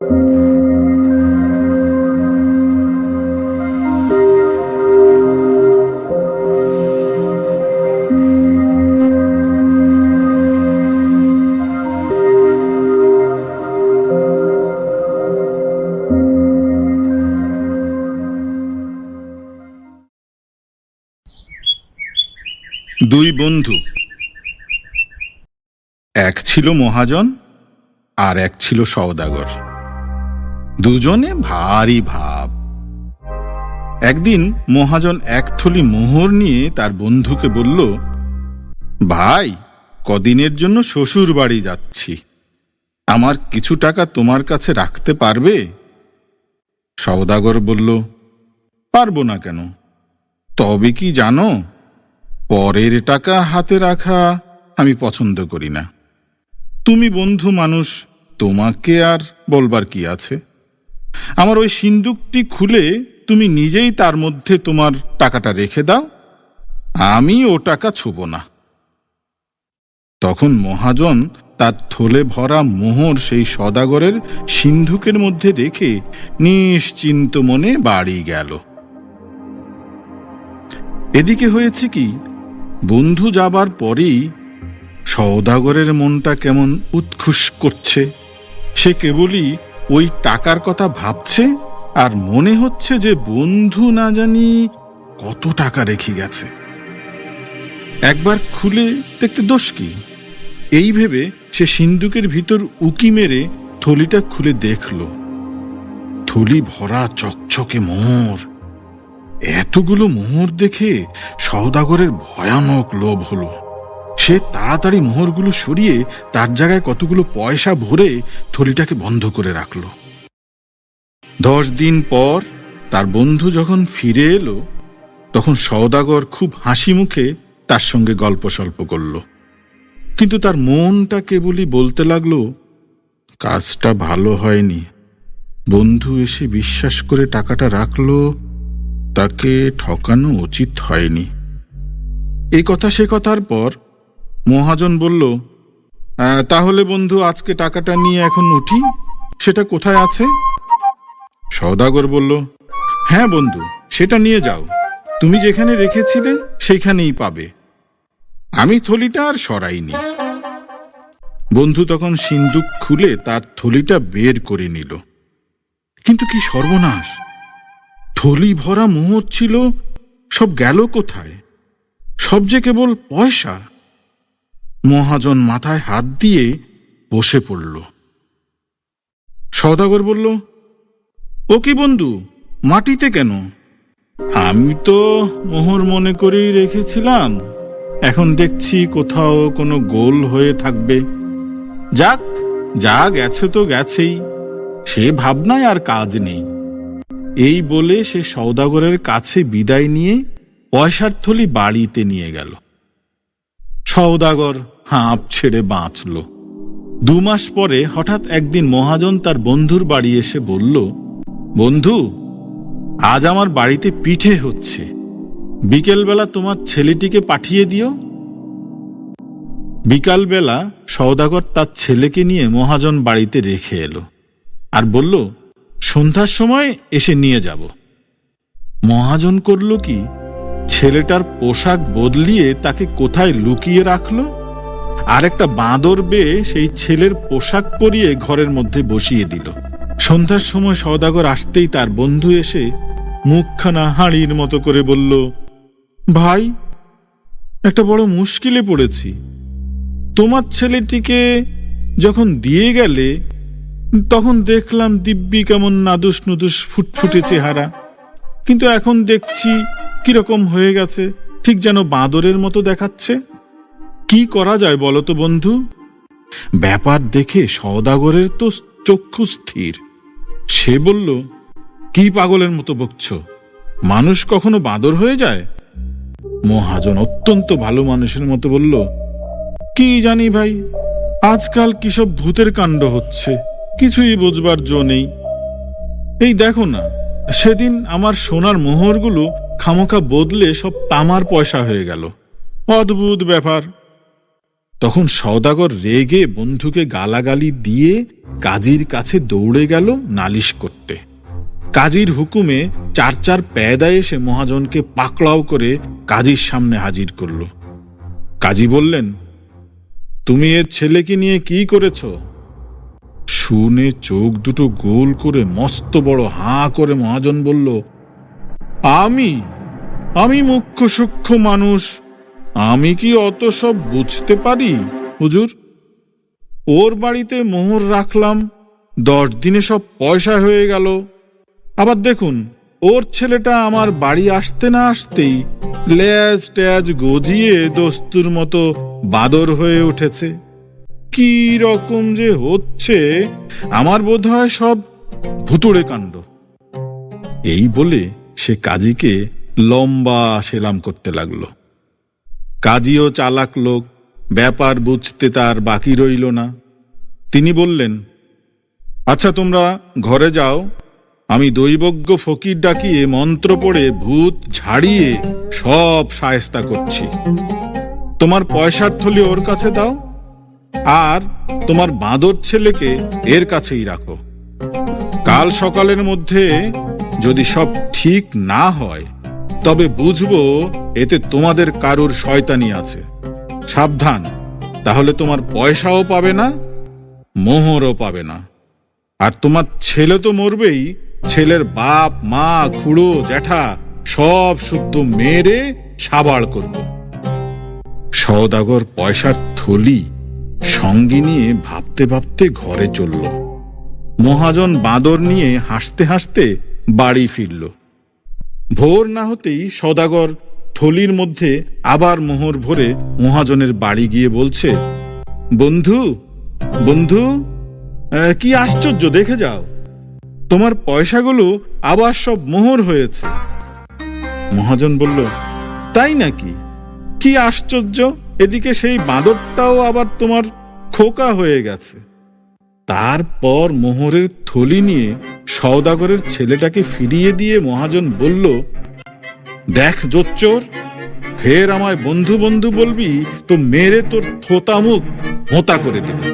দুই বন্ধু। এক ছিল মহাজন আর এক ছিল সওদাগর। দুজনে ভারী ভাব। একদিন মহাজন এক থলি মোহর নিয়ে তার বন্ধুকে বলল, ভাই, কদিনের জন্য শ্বশুর বাড়ি যাচ্ছি। আমার কিছু টাকা তোমার কাছে রাখতে পারবে? সওদাগর বলল, পারব না কেন। তবে কি জানো, পরের টাকা হাতে রাখা আমি পছন্দ করি না। তুমি বন্ধু মানুষ, তোমাকে আর বলবার কি আছে? আমার ওই সিন্দুকটি খুলে তুমি নিজেই তার মধ্যে তোমার টাকাটা রেখে দাও, আমি ও টাকা ছুব না। তখন মহাজন তার থলে ভরা মোহর সেই সদাগরের সিন্ধুকের মধ্যে রেখে নিশ্চিন্ত মনে বাড়ি গেল। এদিকে হয়েছে কি, বন্ধু যাবার পরেই সওদাগরের মনটা কেমন উৎখুস করছে, সে কেবলই ওই টাকার কথা ভাবছে আর মনে হচ্ছে যে বন্ধু না জানি কত টাকা রেখে গেছে। একবার খুলে দেখতে দোষ কি? এই ভেবে সে সিন্দুকের ভিতর উকি মেরে থলিটা খুলে দেখল। থলি ভরা চকচকে মোহর এতগুলো মোহর দেখে সওদাগরের ভয়ানক লোভ হলো। সে তাড়াতাড়ি মোহরগুলো সরিয়ে তার জায়গায় কতগুলো পয়সা ভরে থলিটাকে বন্ধ করে রাখল। দশ দিন পর তার বন্ধু যখন ফিরে এলো, তখন সওদাগর খুব হাসি মুখে তার সঙ্গে গল্প সল্প করল। কিন্তু তার মনটা কেবলই বলতে লাগল, কাজটা ভালো হয়নি। বন্ধু এসে বিশ্বাস করে টাকাটা রাখল, তাকে ঠকানো উচিত হয়নি। এই কথা সে কথার পর মহাজন বলল তাহলে বন্ধু আজকে টাকাটা নিয়ে এখন উঠি। সেটা কোথায় আছে? সওদাগর বলল হ্যাঁ বন্ধু, সেটা নিয়ে যাও। তুমি যেখানে রেখেছিলে, সেইখানেই পাবে। আমি থলিটা আর সরাইনি। বন্ধু তখন সিন্দুক খুলে তার থলিটা বের করে নিল। কিন্তু কি সর্বনাশ? থলি ভরা মোহর ছিল, সব গেল কোথায়? সব যে কেবল পয়সা মহাজন মাথায় হাত দিয়ে বসে পড়ল। সদাগর বলল, ও কি বন্ধু, মাটিতে কেন? আমি তো মোহর মনে করেই রেখেছিলাম। এখন দেখছি কোথাও কোনো গোল হয়ে থাকবে। যাক, যা গেছে তো গেছেই, সে ভাবনায় আর কাজ নেই। এই বলে সে সৌদাগরের কাছে বিদায় নিয়ে পয়সার থলি বাড়িতে নিয়ে গেল। সৌদাগর হাঁপ ছেড়ে বাঁচল। দু মাস পরে হঠাৎ একদিন মহাজন তার বন্ধুর বাড়ি এসে বলল, বন্ধু, আজ আমার বাড়িতে পিঠে হচ্ছে। বিকেলবেলা তোমার ছেলেটিকে পাঠিয়ে দিও। বিকালবেলা সৌদাগর তার ছেলেকে নিয়ে মহাজন বাড়িতে রেখে এলো আর বলল, সন্ধ্যার সময় এসে নিয়ে যাব। মহাজন করল কি? ছেলেটার পোশাক বদলিয়ে তাকে কোথায় লুকিয়ে রাখল? আর একটা বাঁদর বেয়ে সেই ছেলের পোশাক পরিয়ে ঘরের মধ্যে বসিয়ে দিল। সন্ধ্যার সময় সওদাগর আসতেই তার বন্ধু এসে মুখখানা হাঁড়ির মতো করে বলল, ভাই, একটা বড় মুশকিলে পড়েছি। তোমার ছেলেটিকে যখন দিয়ে গেলে, তখন দেখলাম দিব্যি কেমন নাদুস নুদুস ফুটফুটে চেহারা। কিন্তু এখন দেখছি কীরকম হয়ে গেছে? ঠিক যেন বাঁদরের মতো দেখাচ্ছে? কি করা যায় বলো তো বন্ধু? ব্যাপার দেখে সওদাগরের তো চক্ষু স্থির। সে বলল, কি পাগলের মতো বকছ? মানুষ কখনো বাঁদর হয়ে যায়? মহাজন অত্যন্ত ভালো মানুষের মতো বলল, কি জানি ভাই, আজকাল কি সব ভূতের কাণ্ড হচ্ছে? কিছুই বোঝবার জো নেই। এই দেখো না, সেদিন আমার সোনার মোহরগুলো খামোখা বদলে সব তামার পয়সা হয়ে গেল। অদ্ভুত ব্যাপার। তখন সওদাগর রেগে বন্ধুকে গালাগালি দিয়ে কাজীর কাছে দৌড়ে গেল নালিশ করতে। কাজীর হুকুমে চার চার পেয়দা এসে মহাজনকে পাকড়াও করে কাজীর সামনে হাজির করল। কাজী বললেন, তুমি এর ছেলেকে নিয়ে কি করেছ? শুনে চোখ দুটো গোল করে মস্ত বড় হাঁ করে মহাজন বলল আমি আমি মুখ্য সূক্ষ্ম মানুষ, আমি কি অত সব বুঝতে পারি? হুজুর, ওর বাড়িতে মোহর রাখলাম, দশ দিনে সব পয়সা হয়ে গেল। আবার দেখুন, ওর ছেলেটা আমার বাড়ি আসতে না আসতেই ল্যাজ ট্যাজ গজিয়ে দস্তুর মতো বাদর হয়ে উঠেছে। কি রকম যে হচ্ছে, আমার বোধ হয় সব ভুতুড়ে কাণ্ড। এই বলে সে কাজীকে লম্বা সেলাম করতে লাগল। কাজীও চালাক লোক, ব্যাপার বুঝতে তার বাকি রইল না। তিনি বললেন আচ্ছা তোমরা ঘরে যাও, আমি দৈবজ্ঞ ফকির ডাকিয়ে মন্ত্র পড়ে ভূত ঝাড়িয়ে সব সায়স্তা করছি। তোমার পয়সার থলি ওর কাছে দাও, আর তোমার বাঁদর ছেলেকে এর কাছেই রাখো। কাল সকালের মধ্যে যদি সব ঠিক না হয়, তবে বুঝব এতে তোমাদের কারুর শয়তানি আছে। সাবধান, তাহলে তোমার পয়সাও পাবে না, মোহরও পাবে না। আর তোমার ছেলে তো মরবেই, ছেলের বাপ, মা, খুড়ো, জ্যাঠা, সব শুদ্ধ মেরে সাবাড় করব। সওদাগর পয়সার থলি সঙ্গে নিয়ে ভাবতে ভাবতে ঘরে চলল। মহাজন বাঁদর নিয়ে হাসতে হাসতে বাড়ি ফিরল। ভোর না হতেই সদাগর থলির মধ্যে আবার মোহর ভরে মহাজনের বাড়ি গিয়ে বলছে, বন্ধু বন্ধু কি আশ্চর্য, দেখে যাও। তোমার পয়সাগুলো আবার সব মোহর হয়েছে। মহাজন বলল, তাই নাকি? কি আশ্চর্য, এদিকে সেই বাঁদরটাও আবার তোমার খোকা হয়ে গেছে। তারপর মোহরের থলি নিয়ে সওদাগরের ছেলেটাকে ফিরিয়ে দিয়ে মহাজন বলল, দেখ জোচ্চোর, ফের আমায় বন্ধু বন্ধু বলবি, তো মেরে তোর থোতা মুখ হোতা করে দেবে।